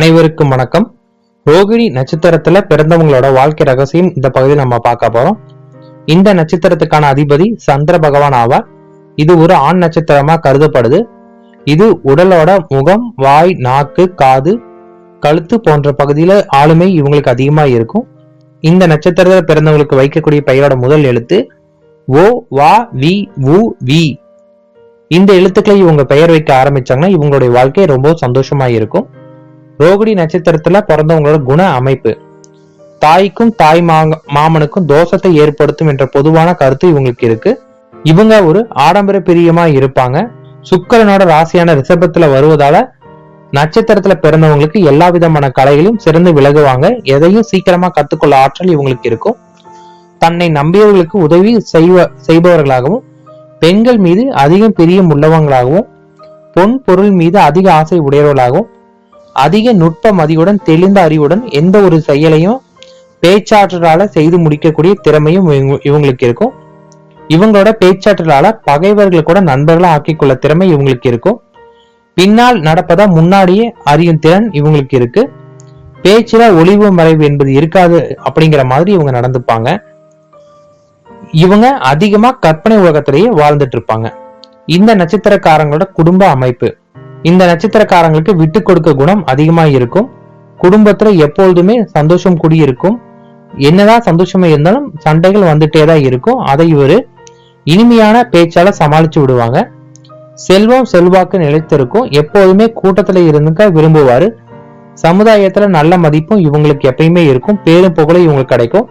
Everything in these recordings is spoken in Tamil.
அனைவருக்கும் வணக்கம். ரோகிணி நட்சத்திரத்துல பிறந்தவங்களோட வாழ்க்கை ரகசியம் இந்த பகுதியில் நம்ம பார்க்க போறோம். இந்த நட்சத்திரத்துக்கான அதிபதி சந்திர பகவான் ஆவார். இது ஒரு ஆண் நட்சத்திரமா கருதப்படுது. இது உடலோட முகம் வாய் நாக்கு காது கழுத்து போன்ற பகுதியில ஆளுமை இவங்களுக்கு அதிகமா இருக்கும். இந்த நட்சத்திரத்துல பிறந்தவங்களுக்கு வைக்கக்கூடிய பெயரோட முதல் எழுத்து ஓ வா வி வு வி. இந்த எழுத்துக்களை இவங்க பெயர் வைக்க ஆரம்பிச்சாங்கன்னா இவங்களுடைய வாழ்க்கை ரொம்ப சந்தோஷமா இருக்கும். ரோகிணி நட்சத்திரத்துல பிறந்தவங்களோட குண அமைப்பு. தாய்க்கும் தாய் மா- மாமனுக்கும் தோஷத்தை ஏற்படுத்தும் என்ற பொதுவான கருத்து இவங்களுக்கு இருக்கு. இவங்க ஒரு ஆடம்பர பிரியமா இருப்பாங்க. சுக்கரனோட ராசியான ரிஷபத்துல வருவதால நட்சத்திரத்துல பிறந்தவங்களுக்கு எல்லா விதமான கலைகளையும் சிறந்து விலகுவாங்க. எதையும் சீக்கிரமா கத்துக்கொள்ள ஆற்றல் இவங்களுக்கு இருக்கும். தன்னை நம்பியவர்களுக்கு உதவி செய்வ செய்பவர்களாகவும் பெண்கள் மீது அதிகம் பிரியம் உள்ளவங்களாகவும் பொன் பொருள் மீது அதிக ஆசை உடையவர்களாகவும் அதிக நுட்ப மதியுடன் தெளிந்த அறிவுடன் எந்த ஒரு செயலையும் பேச்சாற்றலால செய்து முடிக்கக்கூடிய திறமையும் இவங்களுக்கு இருக்கும். இவங்களோட பேச்சாற்றலால பகைவர்களை கூட நண்பர்களா ஆக்கிக்கொள்ள திறமை இவங்களுக்கு இருக்கும். பின்னால் நடப்பதா முன்னாடியே அறியும் திறன் இவங்களுக்கு இருக்கு. பேச்சில ஒளிவு மறைவு என்பது இருக்காது அப்படிங்கிற மாதிரி இவங்க நடந்துப்பாங்க. இவங்க அதிகமா கற்பனை உலகத்திலேயே வாழ்ந்துட்டு இருப்பாங்க. இந்த நட்சத்திரக்காரங்களோட குடும்ப அமைப்பு. இந்த நட்சத்திரக்காரங்களுக்கு விட்டு கொடுக்க குணம் அதிகமா இருக்கும். குடும்பத்துல எப்பொழுதுமே சந்தோஷம் குடியிருக்கும். என்னதான் சந்தோஷமா இருந்தாலும் சண்டைகள் வந்துட்டே தான் இருக்கும். அதை இவர் இனிமையான பேச்சால சமாளிச்சு விடுவாங்க. செல்வம் செல்வாக்கு நிலைத்திருக்கும். எப்போதுமே கூட்டத்துல இருந்துக்க விரும்புவாரு. சமுதாயத்துல நல்ல மதிப்பும் இவங்களுக்கு எப்பயுமே இருக்கும். பேரும் புகழும் இவங்களுக்கு கிடைக்கும்.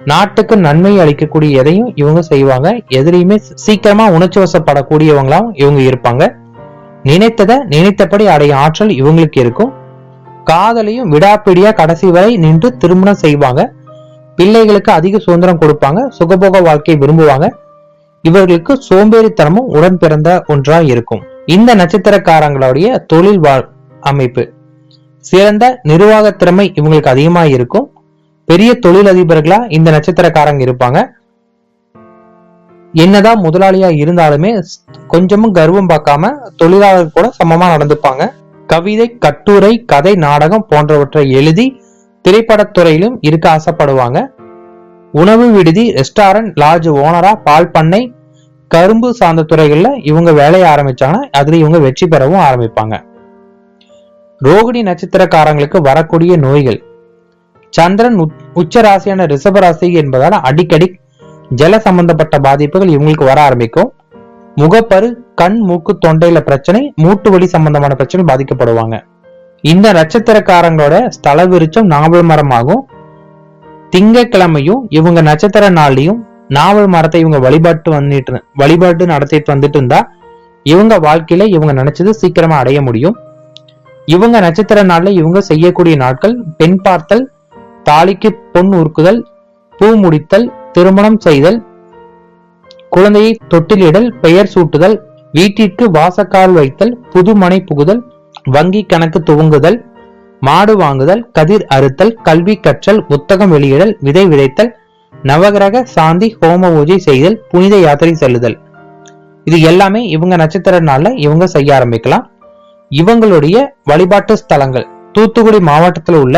நாட்டுக்கு நன்மை அளிக்கக்கூடிய எதையும் இவங்க செய்வாங்க. எதிரையுமே சீக்கிரமா உணர்ச்சி வசப்படக்கூடியவங்களாம் இவங்க இருப்பாங்க. நினைத்ததை நினைத்தபடி அடையும் ஆற்றல் இவங்களுக்கு இருக்கும். காதலையும் விடாப்பிடியா கடைசி வரை நின்று திருமணம் செய்வாங்க. பிள்ளைகளுக்கு அதிக சுதந்திரம் கொடுப்பாங்க. சுகபோக வாழ்க்கையை விரும்புவாங்க. இவர்களுக்கு சோம்பேறித்தனமும் உடன் பிறந்த ஒன்றா இருக்கும். இந்த நட்சத்திரக்காரங்களுடைய தொழில் வாழ் அமைப்பு. சிறந்த நிர்வாக திறமை இவங்களுக்கு அதிகமா இருக்கும் பெரிய தொழிலதிபர்களா இந்த நட்சத்திரக்காரங்க இருப்பாங்க. என்னதான் முதலாளியா இருந்தாலுமே கொஞ்சமும் கர்வம் பார்க்காம தொழிலாளர் கூட சமமா நடந்துப்பாங்க. கவிதை கட்டுரை கதை நாடகம் போன்றவற்றை எழுதி திரைப்படத்துறையிலும் இருக்க ஆசைப்படுவாங்க. உணவு விடுதி ரெஸ்டாரண்ட் லாட்ஜ் ஓனரா பால் பண்ணை கரும்பு சார்ந்த துறைகள்ல இவங்க வேலையை ஆரம்பிச்சாங்கன்னா அதுல இவங்க வெற்றி பெறவும் ஆரம்பிப்பாங்க. ரோகிணி நட்சத்திரக்காரங்களுக்கு வரக்கூடிய நோய்கள். சந்திரன் உச்ச ராசியான ரிஷப ராசி என்பதால அடிக்கடி ஜல சம்பந்தப்பட்ட பாதிப்புகள் இவங்களுக்கு வர ஆரம்பிக்கும். முகப்பரு கண் மூக்கு தொண்டையில பிரச்சனை மூட்டு வலி சம்பந்தமான பிரச்சனை பாதிக்கப்படுவாங்க. இந்த நட்சத்திரக்காரங்களோட ஸ்தல விருச்சம் நாவல் மரமாகும் திங்கக்கிழமையும் இவங்க நட்சத்திர நாள்லயும் நாவல் மரத்தை இவங்க வழிபாட்டு வந்துட்டு வழிபாட்டு நடத்திட்டு வந்துட்டு இருந்தா இவங்க வாழ்க்கையில இவங்க நினைச்சது சீக்கிரமா அடைய முடியும். இவங்க நட்சத்திர நாள்ல இவங்க செய்யக்கூடிய நாட்கள் பெண் பார்த்தல் தாலிக்கு பொன் உருக்குதல் பூ முடித்தல் திருமணம் செய்தல் குழந்தையை தொட்டிலிடல் பெயர் சூட்டுதல் வீட்டிற்கு வாசக்கால் வைத்தல் புது மனை புகுதல் வங்கி கணக்கு துவங்குதல் மாடு வாங்குதல் கதிர் அறுத்தல் கல்வி கற்றல் புத்தகம் வெளியிடல் விதை விதைத்தல் நவகிரக சாந்தி ஹோம பூஜை செய்தல் புனித யாத்திரை செல்லுதல். இது எல்லாமே இவங்க நட்சத்திர நாள்ல இவங்க செய்ய ஆரம்பிக்கலாம். இவங்களுடைய வழிபாட்டு ஸ்தலங்கள் தூத்துக்குடி மாவட்டத்தில் உள்ள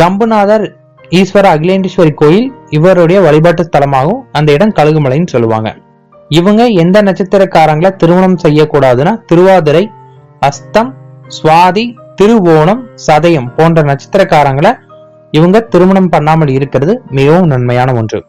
ஜம்புநாதர் ஈஸ்வர அகிலேண்டீஸ்வரி கோயில் இவருடைய வழிபாட்டு தலமாகவும் அந்த இடம் கழுகுமலைன்னு சொல்லுவாங்க. இவங்க எந்த நட்சத்திரக்காரங்களை திருமணம் செய்யக்கூடாதுன்னா திருவாதிரை அஸ்தம் சுவாதி திருவோணம் சதயம் போன்ற நட்சத்திரக்காரங்களை இவங்க திருமணம் பண்ணாமல் இருக்கிறது மிகவும் நன்மையான ஒன்று.